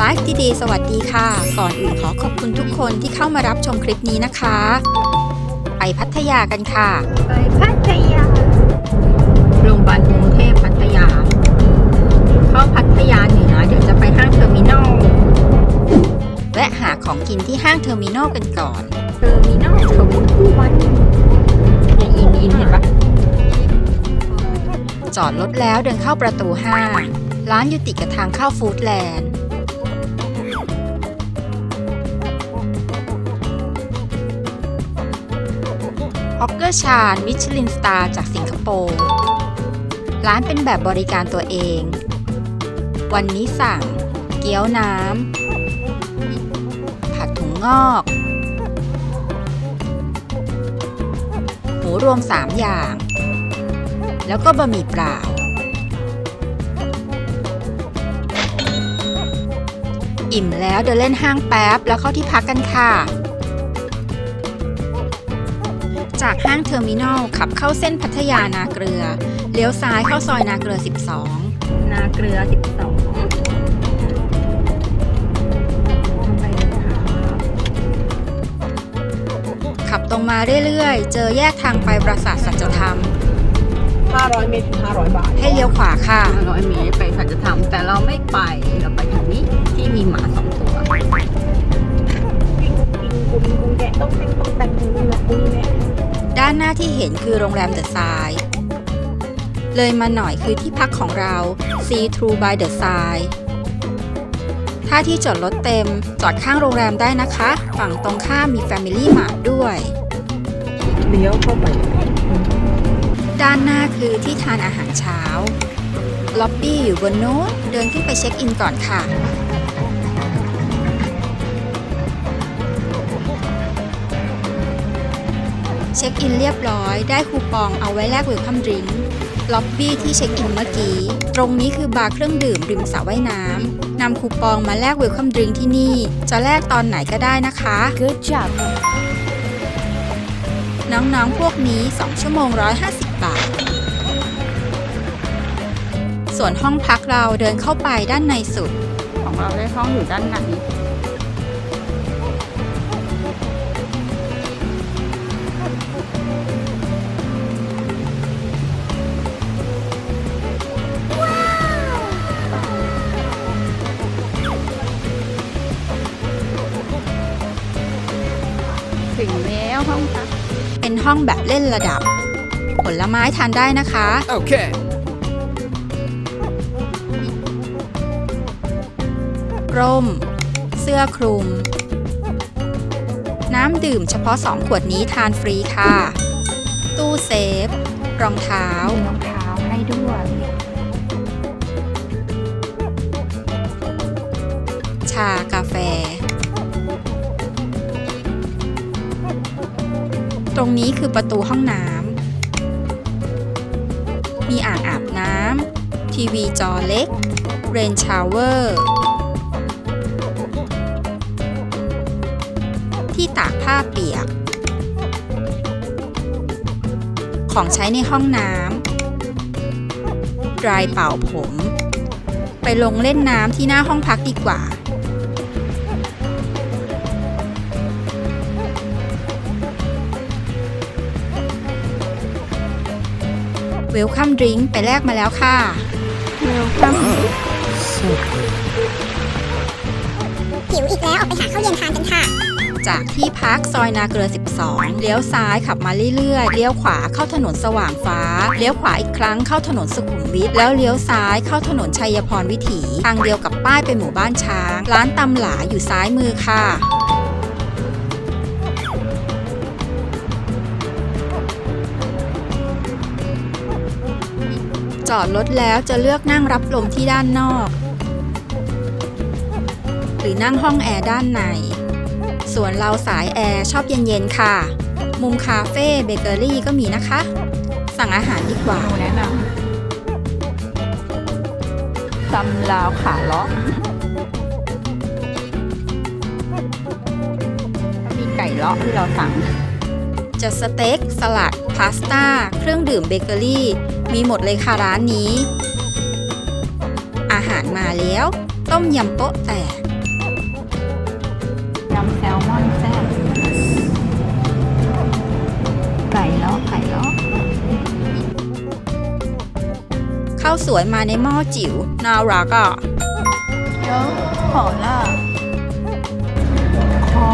50 Day สวัสดีค่ะ ก่อนอื่นขอขอบคุณทุกคนที่เข้ามารับชมคลิปนี้นะคะ ไปพัทยากันค่ะ ไปพัทยา โรงพยาบาลกรุงเทพพัทยา เข้าพัทยาเหนือเดี๋ยวจะไปห้างเทอร์มินอล แวะหาของกินที่ห้างเทอร์มินอลกันก่อน เทอร์มินอลทเวนตี้วันในอินอินเห็นปะจอดรถแล้วเดินเข้าประตูห้าง ร้านอยู่ติดกับทางเข้าฟู้ดแลนด์ ร์ชานมิชลินสตาร์จากสิงคโปร์ ร้านเป็นแบบบริการตัวเอง วันนี้สั่ง เกี๊ยวน้ำ ผัดถุงงอก หมูรวม 3 อย่าง แล้วก็บะหมี่เปล่า อิ่มแล้วเดินเล่นห้างแป๊บแล้วเข้าที่พักกันค่ะ จากห้างเทอร์มินอลขับเข้าเส้นพัทยานาเกลือ เลี้ยวซ้ายเข้าซอยนาเกลือ 12 นาเกลือ 12ไปเลยค่ะขับตรงมาเรื่อยๆ เจอแยกทางไปปราสาทสัจธรรม 500 เมตรถึง500 บาท ให้เลี้ยวขวาค่ะ 500 เมตรไปสัจธรรม แต่เราไม่ไป เราไปทางนี้ที่มีหมาสองตัวกินกุ้งกุ้งแกะต้องเป็นต้องแต่งกุ้งนะกุ้งแกะ ด้านหน้าที่เห็นคือโรงแรมเดอะทรายเลยมาหน่อยคือที่พักของเรา See Through by the s i d ถ้าที่จอดรถเต็มจอดข้างโรงแรมได้นะคะ ฝั่งตรงข้ามมี Family Mart ด้วยเลี้ยวเข้าไป ด้านหน้าคือที่ทานอาหารเช้า ล็อบบี้อยู่บนโน้นเดินขึ้นไปเช็คอินก่อนค่ะ เช็คอินเรียบร้อย ได้คูปองเอาไว้แลกเวลคัมดริงก์ล็อบบี้ที่เช็คอินเมื่อกี้ ตรงนี้คือบาร์เครื่องดื่มริมสระว่ายน้ำนำคูปองมาแลกเวลคัมดริงก์ที่นี่ จะแลกตอนไหนก็ได้นะคะ Good job น้องๆ พวกนี้ 2 ชั่วโมง 150 บาท ส่วนห้องพักเราเดินเข้าไปด้านในสุด ของเราได้ห้องอยู่ด้านใน เป็นห้องแบบเล่นระดับ ผลไม้ทานได้นะคะ Okay. ร่ม เสื้อคลุม น้ำดื่มเฉพาะ 2 ขวดนี้ทานฟรีค่ะ ตู้เซฟ รองเท้ามีรองเท้าให้ด้วย ชากาแฟ รงนี้คือประตูห้องน้ำ มีอ่างอาบน้ำ ทีวีจอเล็ก เรนชาวเวอร์ ที่ตากผ้าเปียก ของใช้ในห้องน้ำ ดรายเป่าผม ไปลงเล่นน้ำที่หน้าห้องพักดีกว่า เวลคัมดริงไปแลกมาแล้วค่ะหิวอีกแล้วออกไปหาข้าวเย็นทานกันค่ะ จากที่พักซอยนาเกลือ 12 เลี้ยวซ้ายขับมาเรื่อยๆ เลี้ยวขวาเข้าถนนสว่างฟ้า เลี้ยวขวาอีกครั้งเข้าถนนสุขุมวิท แล้วเลี้ยวซ้ายเข้าถนนชัยพรวิถี ทางเดียวกับป้ายไปหมู่บ้านช้าง ร้านตำหลาอยู่ซ้ายมือค่ะ จอดรถแล้วจะเลือกนั่งรับลมที่ด้านนอก หรือนั่งห้องแอร์ด้านใน ส่วนเราสายแอร์ชอบเย็นๆค่ะ มุมคาเฟ่เบเกอรี่ก็มีนะคะ สั่งอาหารดีกว่าแนะนำตำลาวขาเลาะมีไก่เลาะที่เราสั่ง จะสเต็ก สลัด พาสต้า เครื่องดื่มเบเกอรี่ มีหมดเลยค่ะร้านนี้ อาหารมาแล้ว ต้มยำโป๊ะแตกยำแซลมอนแซ่บไก่ล้อไก่ล้อข้าวสวยมาในหม้อจิ๋วน่ารักอะเยอะหอละ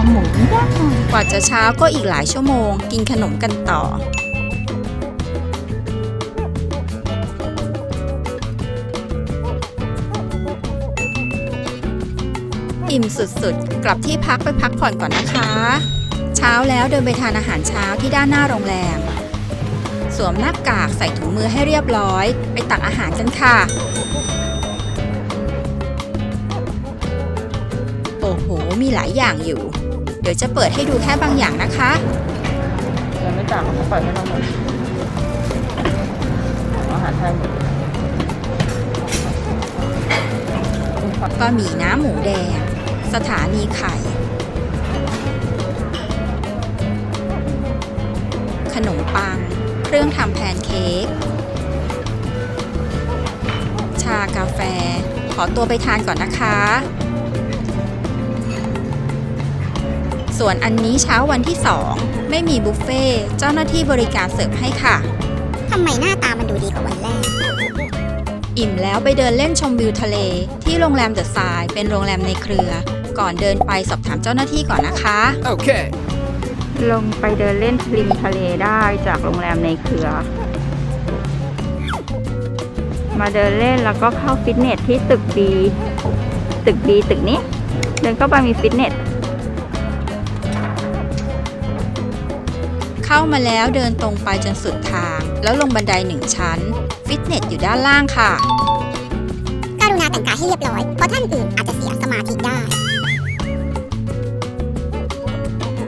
หมูย่างกว่าจะเช้าก็อีกหลายชั่วโมง กินขนมกันต่อ อิ่มสุดๆ กลับที่พักไปพักผ่อนก่อนนะคะ เช้าแล้วเดินไปทานอาหารเช้าที่ด้านหน้าโรงแรม สวมหน้ากากใส่ถุงมือให้เรียบร้อย ไปตักอาหารกันค่ะโอ้โห มีหลายอย่างอยู่ ดี๋ยวจะเปิดให้ดูแค่บางอย่างนะคะยังไม่จ่ายเขาปล่อยให้เราหมดอาหารไทยหมดบะหมี่น้ำหมูแดง สถานีไข่ ขนมปัง เครื่องทำแพนเค้ก ชากาแฟ ขอตัวไปทานก่อนนะคะ ส่วนอันนี้เช้าวันที่ 2 ไม่มีบุฟเฟ่ต์เจ้าหน้าที่บริการเสิร์ฟให้ค่ะ ทำไมหน้าตามันดูดีกว่าวันแรก อิ่มแล้วไปเดินเล่นชมวิวทะเล ที่โรงแรมเดอะทรายเป็นโรงแรมในเครือ ก่อนเดินไปสอบถามเจ้าหน้าที่ก่อนนะคะ Okay. ลงไปเดินเล่นริมทะเลได้จากโรงแรมในเครือ มาเดินเล่นแล้วก็เข้าฟิตเนสที่ตึกบีตึกบีตึกนี้ เดินเข้าไปมีฟิตเนส เข้ามาแล้วเดินตรงไปจนสุดทาง แล้วลงบันไดหนึ่งชั้น ฟิตเนสอยู่ด้านล่างค่ะ กรุณาแต่งกายให้เรียบร้อย เพราะท่านอื่นอาจจะเสียสมาธิได้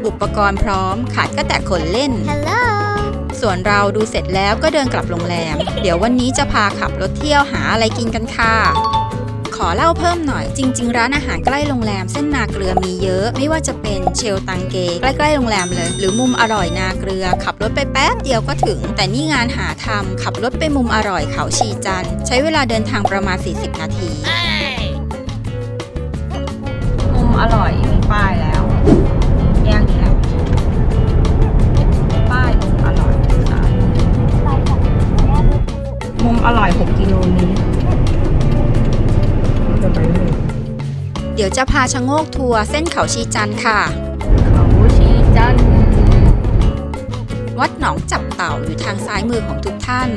อุปกรณ์พร้อมขาดก็แต่ขนเล่น ฮัลโหล ส่วนเราดูเสร็จแล้วก็เดินกลับโรงแรม เดี๋ยววันนี้จะพาขับรถเที่ยวหาอะไรกินกันค่ะ ขอเล่าเพิ่มหน่อย จริง ๆ ร้านอาหารใกล้โรงแรมเส้นนาเกลือมีเยอะ ไม่ว่าจะเป็นเชลตังเกใกล้ๆโรงแรมเลย หรือมุมอร่อยนาเกลือ ขับรถไปแป๊บเดียวก็ถึง แต่นี่งานหาทำขับรถไปมุมอร่อยเขาชีจันทร์ใช้เวลาเดินทางประมาณ 40 นาที มุมอร่อยมีป้าย เดี๋ยวจะพาชะโงกทัวร์เส้นเขาชีจันทร์ค่ะ เขาชีจันทร์วัดหนองจับเต่าอยู่ทางซ้ายมือของทุกท่าน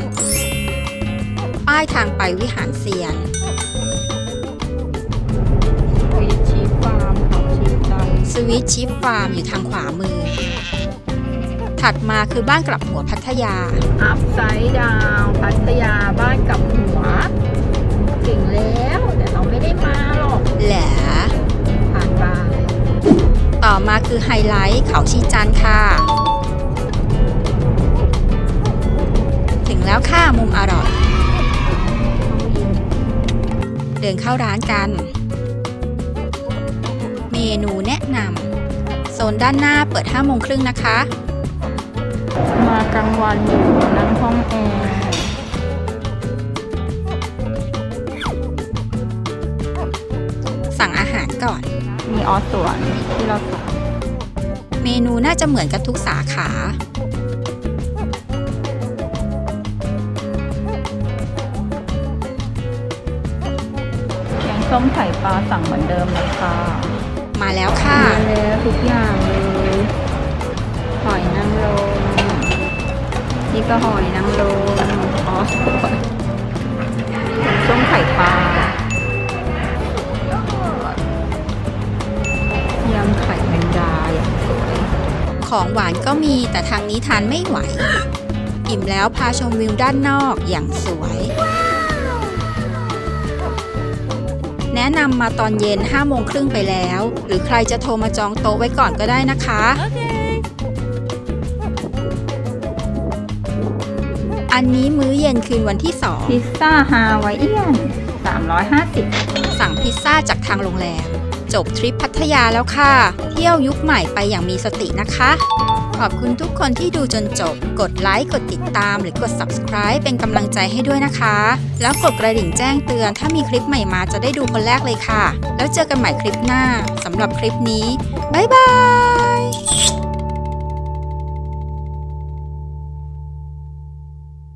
ป้ายทางไปวิหารเซียนวิชีฟาร์มเขาชีจันทร์สวิตชิฟฟาร์มอยู่ทางขวามือ ถัดมาคือบ้านกลับหัวพัทยา อัพไซด์ดาวพัทยาบ้านกับหัว ถึงแล้ว แต่เราไม่ได้มาหรอกแหละผ่านไป ต่อมาคือไฮไลท์เขาชีจันทร์ค่ะ ถึงแล้วค่ะมุมอร่อย เดินเข้าร้านกัน เมนูแนะนำโซนด้านหน้าเปิด5โมงครึ่งนะคะ มากลางวันอยู่นั่งห้องแอร์สั่งอาหารก่อน มีออสส่วนที่เราสั่งเมนูน่าจะเหมือนกันทุกสาขา แกงส้มไข่ปลาสั่งเหมือนเดิมเลยค่ะมาแล้วค่ะ มาแล้วทุกอย่างเลยหอยนางรมนี่ก็หอยนางรมออสส่วน แต่ทางนี้ทานไม่ไหว อิ่มแล้วพาชมวิวด้านนอกอย่างสวย แนะนำมาตอนเย็น5โมงครึ่งไปแล้ว หรือใครจะโทรมาจองโต๊ะไว้ก่อนก็ได้นะคะ อันนี้มื้อเย็นคืนวันที่พิซซ่าฮาวายเอียน350 2สั่งพิซซ่าจากทางโรงแรม จบทริปพัทยาแล้วค่ะ เที่ยวยุคใหม่ไปอย่างมีสตินะคะ ขอบคุณทุกคนที่ดูจนจบ กดไลค์ กดติดตาม หรือกด subscribe เป็นกำลังใจให้ด้วยนะคะ แล้วกดกระดิ่งแจ้งเตือน ถ้ามีคลิปใหม่มาจะได้ดูคนแรกเลยค่ะ แล้วเจอกันใหม่คลิปหน้าสำหรับคลิปนี้ บ๊ายบาย